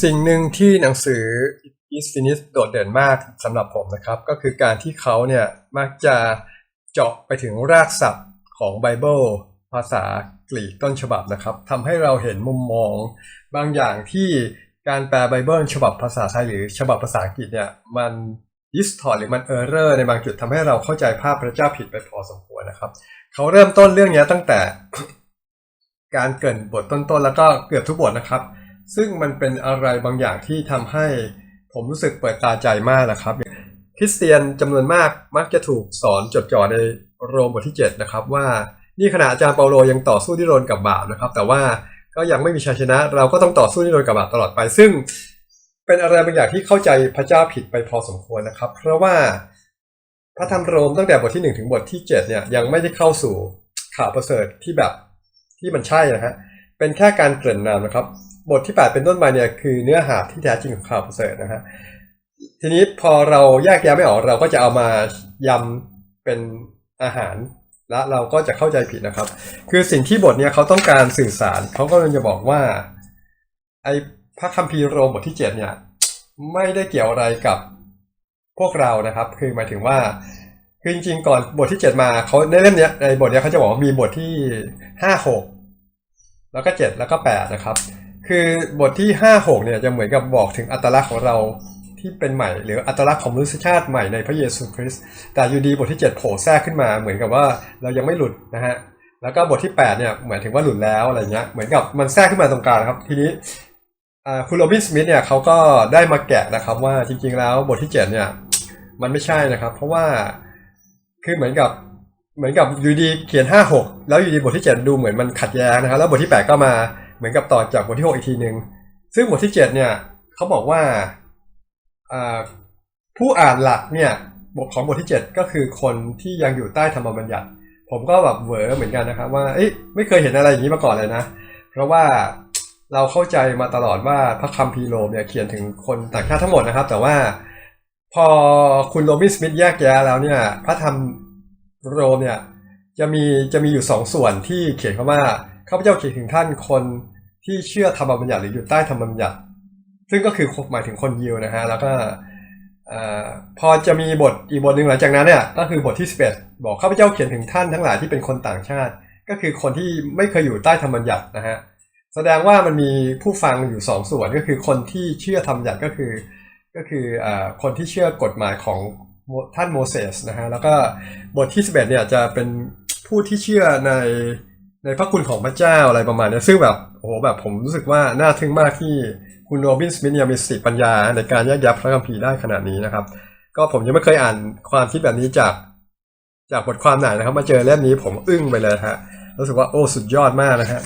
สิ่งหนึ่งที่หนังสือ Is Finished โดดเด่นมากสำหรับผมนะครับ ก็คือการที่เขาเนี่ยมักจะเจาะไปถึงรากศัพท์ของไบเบิลภาษากรีกต้นฉบับนะครับทำให้เราเห็นมุมมอง บางอย่างที่การแปลไบเบิลฉบับภาษาไทยหรือฉบับภาษาอังกฤษเนี่ยมันดิสทอร์หรือมันเออร์เรอร์ในบางจุดทำให้เราเข้าใจภาพพระเจ้าผิดไปพอสมควรนะครับ เขาเริ่มต้นเรื่องนี้ตั้งแต่การเกินบทต้นๆ แล้วก็เกือบทุกบทนะครับ ซึ่งมันเป็นอะไรบางอย่างที่ทำให้ผมรู้สึกเปิดตาใจมากนะครับ คริสเตียนจำนวนมากมักจะถูกสอนจดจ่อในโรมบทที่ 7 นะครับ ว่านี่ขณะอาจารย์เปาโลยังต่อสู้ที่โรนกับบาปนะครับ แต่ว่าก็ยังไม่มีชัยชนะ เราก็ต้องต่อสู้ที่โรนกับบาปตลอดไป ซึ่งเป็นอะไรบางอย่างที่เข้าใจพระเจ้าผิดไปพอสมควรนะครับ เพราะว่าพระธรรมโรมตั้งแต่บทที่ 1 ถึงบทที่ 7 เนี่ยยังไม่ได้เข้าสู่ข่าวประเสริฐที่แบบที่มันใช่นะฮะเป็นแค่การเกริ่นนำนะครับ บทที่ 8 เป็นต้นมาเนี่ยคือเนื้อหาที่แท้จริงของข่าวประเสริฐนะฮะทีนี้พอเราแยกแยะไม่ออกเราก็จะเอามายำเป็นอาหารแล้วเราก็จะเข้าใจผิดนะครับ คือสิ่งที่บทเนี้ยเขาต้องการสื่อสารเขาก็เลยจะบอกว่า ไอ้พระคัมภีร์โรมบทที่เจ็ดเนี่ย ไม่ได้เกี่ยวอะไรกับพวกเรานะครับ คือหมายถึงว่าคือจริงๆก่อนบทที่เจ็ดมาเขาในเล่มเนี้ยในบทเนี้ยเขาจะบอกว่ามีบทที่ห้าหกแล้วก็เจ็ดแล้วก็แปดนะครับ คือบทที่ห้าหกเนี่ยจะเหมือนกับบอกถึงอัตลักษณ์ของเราที่เป็นใหม่ หรืออัตลักษณ์ของมนุษยชาติใหม่ในพระเยซูคริสต์แต่อยู่ดีบทที่ 7 โผล่แทรกขึ้นมา เหมือนกับว่าเรายังไม่หลุดนะฮะแล้วก็บทที่8เนี่ยเหมายถึงว่าหลุดแล้วอะไรเงี้ยเหมือนกับมันแทรกขึ้นมาตรงกลางครับทีนี้คุณโรบินสมิธเนี่ยเขาก็ได้มาแกะนะครับว่าจริงๆแล้วบทที่ 7 เนี่ยมันไม่ใช่นะครับ เพราะว่าคือเหมือนกับเหมือนกับอยู่ดีเขียน 5 6 แล้วอยู่ดีบทที่ 7 ดูเหมือนมันขัดแย้งนะครับ แล้วบทที่ 8 ก็มา เหมือนกับต่อจากบทที่6อีกทีหนึ่งซึ่งบทที่7เนี่ยเขาบอกว่าผู้อ่านหลักเนี่ยบทของบทที่ 7 ก็คือคนที่ยังอยู่ใต้ธรรมบัญญัติ ผมก็แบบเหวอเหมือนกันนะครับ ว่าเอ้ยไม่เคยเห็นอะไรอย่างนี้มาก่อนเลยนะ เพราะว่าเราเข้าใจมาตลอดว่าพระคัมภีร์โรมเนี่ยเขียนถึงคนต่างชาติทั้งหมดนะครับ แต่ว่าพอคุณโรบินสมิธแยกแยะแล้วเนี่ยพระธรรมโรมเนี่ยจะมีจะมีอยู่สองส่วนที่เขียนคำว่าข้าพเจ้าเขียนถึงท่านคน ที่เชื่อธรรมบัญญัติหรืออยู่ใต้ธรรมบัญญัติ ซึ่งก็คือหมายถึงคนยิวนะฮะแล้วก็พอจะมีบทอีกบทหนึ่งหลังจากนั้นเนี่ยก็คือบทที่ 11 บอกข้าพเจ้าเขียนถึงท่านทั้งหลายที่เป็นคนต่างชาติ ก็คือคนที่ไม่เคยอยู่ใต้ธรรมบัญญัตินะฮะแสดงว่ามันมีผู้ฟังอยู่สองส่วนก็คือคนที่เชื่อธรรมบัญญัติก็คือ ก็คืออคนที่เชื่อกฎหมายของท่านโมเสสนะฮะแล้วก็บทที่ 11เนี่ยจะเป็นผู้ที่เชื่อในในพระคุณของพระเจ้าอะไรประมาณนี้ซึ่งแบบ โอ้โหแบบผมรู้สึกว่าน่าทึ่งมากที่คุณโรบินสมิธเนี่ยมีสติปัญญาในการแยกแยะพระคัมภีร์ได้ขนาดนี้นะครับ ก็ผมยังไม่เคยอ่านความคิดแบบนี้จาก จากบทความไหนนะครับ มาเจอเล่มนี้ผมอึ้งไปเลยฮะรู้สึกว่าโอ้สุดยอดมากนะฮะ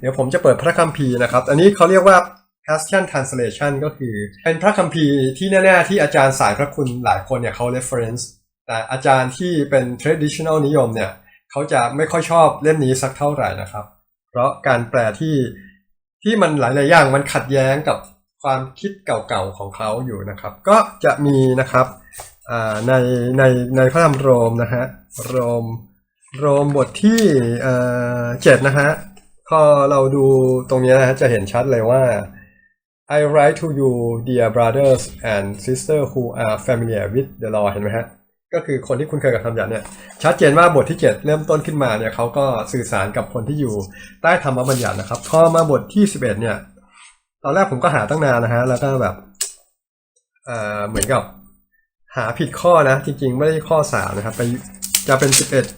เดี๋ยวผมจะเปิดพระคัมภีร์นะครับ อันนี้เขาเรียกว่า Passion Translation ก็คือเป็นพระคัมภีร์ที่แน่ๆที่อาจารย์สายพระคุณหลายคนเนี่ยเขา reference แต่อาจารย์ที่เป็น traditional นิยมเนี่ยเขาจะไม่ค่อยชอบเล่มนี้สักเท่าไหร่นะครับ เพราะการแปลที่ที่มันหลายๆอย่างมันขัดแย้งกับความคิดเก่าๆของเขาอยู่นะครับ ก็จะมีนะครับในในในพระธรรมโรมนะฮะโรมโรมบทที่เอ่อเจ็ดนะฮะพอเราดูตรงนี้นะฮะจะเห็นชัดเลยว่า I write to you dear brothers and sisters who are familiar with the law เห็นไหมฮะ ก็คือคนที่คุณเคยกับธรรมยัติเนี่ยชัดเจนว่าบทที่ 7 เริ่มต้นขึ้นมาเนี่ยเขาก็สื่อสารกับคนที่อยู่ใต้ธรรมบัญญัตินะครับพอมาบทที่ 11 เนี่ย ตอนแรกผมก็หาตั้งนานนะฮะแล้วก็แบบเอ่อเหมือนกับหาผิดข้อนะ จริง ๆ ไม่ได้ข้อ3นะครับไปจะเป็น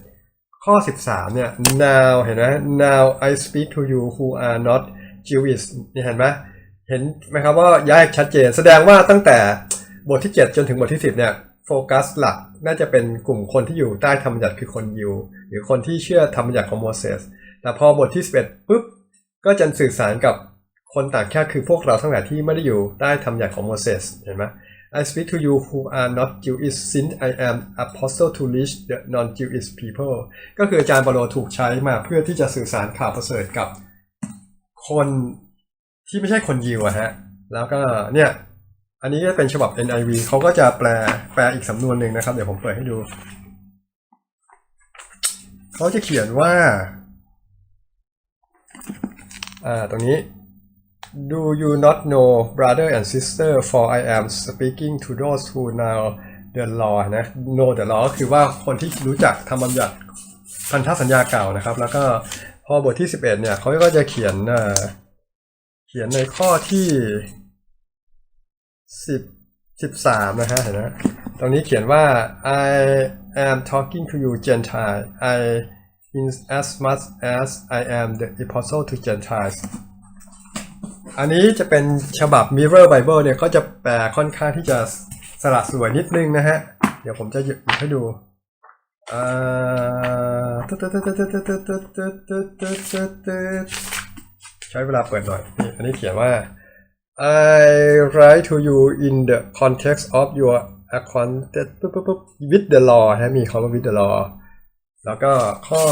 11 ข้อ 13 เนี่ย now เห็นไหม now I speak to you who are not Jewish นี่เห็นไหมเห็นไหมครับว่าแยกชัดเจน แสดงว่าตั้งแต่บทที่ 7 จนถึงบทที่ 10 เนี่ย โฟกัสหลักน่าจะเป็นกลุ่มคนที่อยู่ใต้ธรรมบัญญัติคือคนยิวหรือคนที่เชื่อธรรมบัญญัติของโมเสสแต่พอบทที่11ปุ๊บก็จะสื่อสารกับคนต่างชาติคือพวกเราทั้งหลายที่ไม่ได้อยู่ใต้ธรรมบัญญัติของโมเสสเห็นไหม I speak to you who are not Jewish since I am apostle to reach the non-Jewish people ก็คืออาจารย์เปาโลถูกใช้มาเพื่อที่จะสื่อสารข่าวประเสริฐกับคนที่ไม่ใช่คนยิวอะฮะแล้วก็เนี่ย อันนี้ก็เป็นฉบับ NIV เขาก็จะแปลแปลอีกสำนวนหนึ่งนะครับ เดี๋ยวผมเปิดให้ดู เขาจะเขียนว่า อ่า ตรงนี้ Do you not know brother and sister for I am speaking to those who now the law นะ know the law ก็คือว่าคนที่รู้จักธรรมบัญญัติพันธสัญญาเก่านะครับ แล้วก็พอบทที่ 11 เนี่ยเขาก็จะเขียนเขียนในข้อที่ สิบสิบสามนะฮะเห็นไหมตรงนี้เขียนว่า I am talking to you Gentile I in as much as I am the apostle to Gentiles อันนี้จะเป็นฉบับ Mirror Bible เนี่ยก็จะแปลค่อนข้างที่จะสละสวยนิดนึงนะฮะ เดี๋ยวผมจะหยิบให้ดูใช้เวลาเปิดหน่อย อันนี้เขียนว่า I write to you in the context of your account with the law ฮะมีคำว่า with the law แล้วก็ข้อ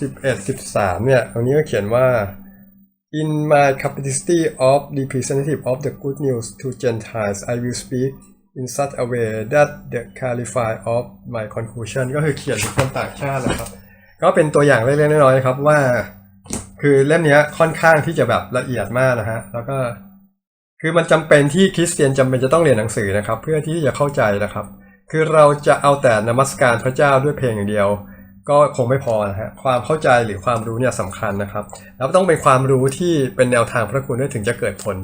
สิบเอ็ดสิบสามเนี่ย ตรงนี้ก็เขียนว่า in my capacity of representative of the good news to Gentiles I will speak in such a way that the clarify of my conclusion ก็คือเขียนถึงคนต่างชาตินะครับ ก็เป็นตัวอย่างเล็กๆน้อยๆนะครับว่า คือเล่มนี้ค่อนข้างที่จะแบบละเอียดมากนะฮะแล้วก็คือมันจำเป็นที่คริสเตียนจำเป็นจะต้องเรียนหนังสือนะครับ เพื่อที่จะเข้าใจนะครับ คือเราจะเอาแต่นมัสการพระเจ้าด้วยเพลงอย่างเดียว ก็คงไม่พอนะฮะความเข้าใจหรือความรู้เนี่ยสำคัญนะครับ แล้วต้องเป็นความรู้ที่เป็นแนวทางพระคุณด้วยถึงจะเกิดผล